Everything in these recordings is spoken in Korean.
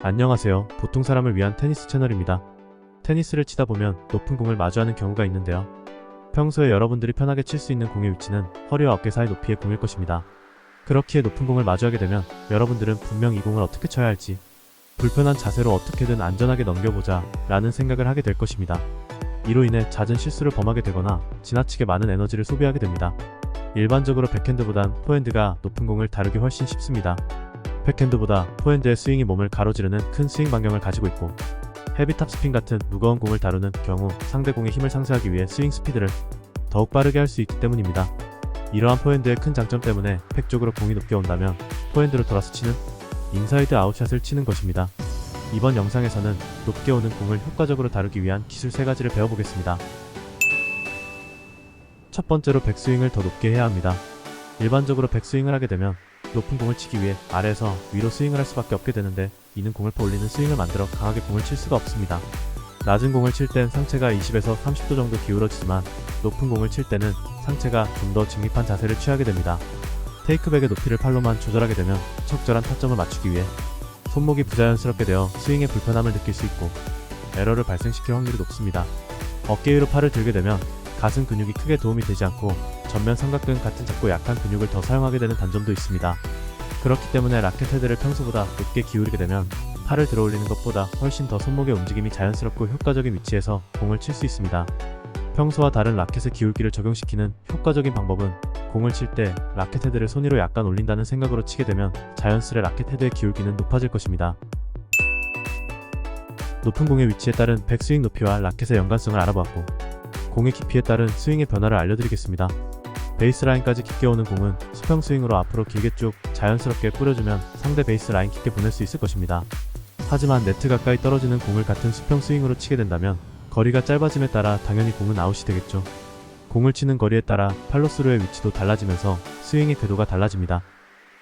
안녕하세요. 보통 사람을 위한 테니스 채널입니다. 테니스를 치다 보면 높은 공을 마주하는 경우가 있는데요. 평소에 여러분들이 편하게 칠 수 있는 공의 위치는 허리와 어깨 사이 높이의 공일 것입니다. 그렇기에 높은 공을 마주하게 되면 여러분들은 분명 이 공을 어떻게 쳐야 할지 불편한 자세로 어떻게든 안전하게 넘겨보자 라는 생각을 하게 될 것입니다. 이로 인해 잦은 실수를 범하게 되거나 지나치게 많은 에너지를 소비하게 됩니다. 일반적으로 백핸드보단 포핸드가 높은 공을 다루기 훨씬 쉽습니다. 백핸드보다 포핸드의 스윙이 몸을 가로지르는 큰 스윙 반경을 가지고 있고 헤비 탑스핀 같은 무거운 공을 다루는 경우 상대 공의 힘을 상쇄하기 위해 스윙 스피드를 더욱 빠르게 할 수 있기 때문입니다. 이러한 포핸드의 큰 장점 때문에 팩 쪽으로 공이 높게 온다면 포핸드로 돌아서 치는 인사이드 아웃샷을 치는 것입니다. 이번 영상에서는 높게 오는 공을 효과적으로 다루기 위한 기술 3가지를 배워보겠습니다. 첫 번째로 백스윙을 더 높게 해야 합니다. 일반적으로 백스윙을 하게 되면 높은 공을 치기 위해 아래에서 위로 스윙을 할 수밖에 없게 되는데 이는 공을 올리는 스윙을 만들어 강하게 공을 칠 수가 없습니다. 낮은 공을 칠 땐 상체가 20에서 30도 정도 기울어지지만 높은 공을 칠 때는 상체가 좀 더 직립한 자세를 취하게 됩니다. 테이크백의 높이를 팔로만 조절하게 되면 적절한 타점을 맞추기 위해 손목이 부자연스럽게 되어 스윙의 불편함을 느낄 수 있고 에러를 발생시킬 확률이 높습니다. 어깨 위로 팔을 들게 되면 가슴 근육이 크게 도움이 되지 않고 전면 삼각 근 같은 작고 약한 근육을 더 사용하게 되는 단점도 있습니다. 그렇기 때문에 라켓 헤드를 평소보다 높게 기울이게 되면 팔을 들어 올리는 것보다 훨씬 더 손목의 움직임이 자연스럽고 효과적인 위치에서 공을 칠 수 있습니다. 평소와 다른 라켓의 기울기를 적용시키는 효과적인 방법은 공을 칠 때 라켓 헤드를 손 위로 약간 올린다는 생각으로 치게 되면 자연스레 라켓 헤드의 기울기는 높아질 것입니다. 높은 공의 위치에 따른 백스윙 높이와 라켓의 연관성을 알아보았고 공의 깊이에 따른 스윙의 변화를 알려드리겠습니다. 베이스라인까지 깊게 오는 공은 수평 스윙으로 앞으로 길게 쭉 자연스럽게 뿌려주면 상대 베이스라인 깊게 보낼 수 있을 것입니다. 하지만 네트 가까이 떨어지는 공을 같은 수평 스윙으로 치게 된다면 거리가 짧아짐에 따라 당연히 공은 아웃이 되겠죠. 공을 치는 거리에 따라 팔로스루의 위치도 달라지면서 스윙의 궤도가 달라집니다.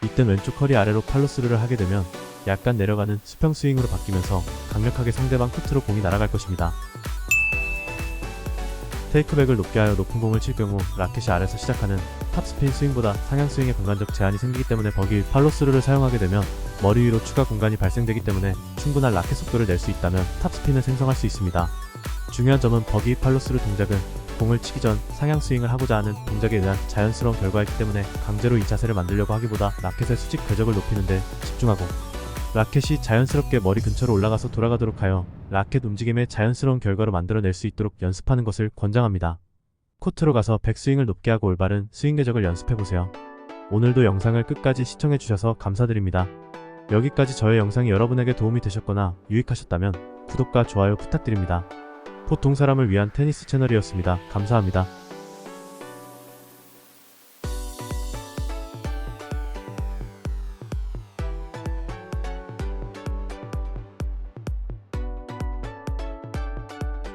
이땐 왼쪽 허리 아래로 팔로스루를 하게 되면 약간 내려가는 수평 스윙으로 바뀌면서 강력하게 상대방 코트로 공이 날아갈 것입니다. 테이크백을 높게 하여 높은 공을 칠 경우 라켓이 아래서 시작하는 탑스핀 스윙보다 상향 스윙의 공간적 제한이 생기기 때문에 버기 팔로스루를 사용하게 되면 머리 위로 추가 공간이 발생되기 때문에 충분한 라켓 속도를 낼 수 있다면 탑스핀을 생성할 수 있습니다. 중요한 점은 버기 팔로스루 동작은 공을 치기 전 상향 스윙을 하고자 하는 동작에 의한 자연스러운 결과이기 때문에 강제로 이 자세를 만들려고 하기보다 라켓의 수직 궤적을 높이는 데 집중하고 라켓이 자연스럽게 머리 근처로 올라가서 돌아가도록 하여 라켓 움직임의 자연스러운 결과로 만들어낼 수 있도록 연습하는 것을 권장합니다. 코트로 가서 백스윙을 높게 하고 올바른 스윙 궤적을 연습해보세요. 오늘도 영상을 끝까지 시청해주셔서 감사드립니다. 여기까지 저의 영상이 여러분에게 도움이 되셨거나 유익하셨다면 구독과 좋아요 부탁드립니다. 보통 사람을 위한 테니스 채널이었습니다. 감사합니다.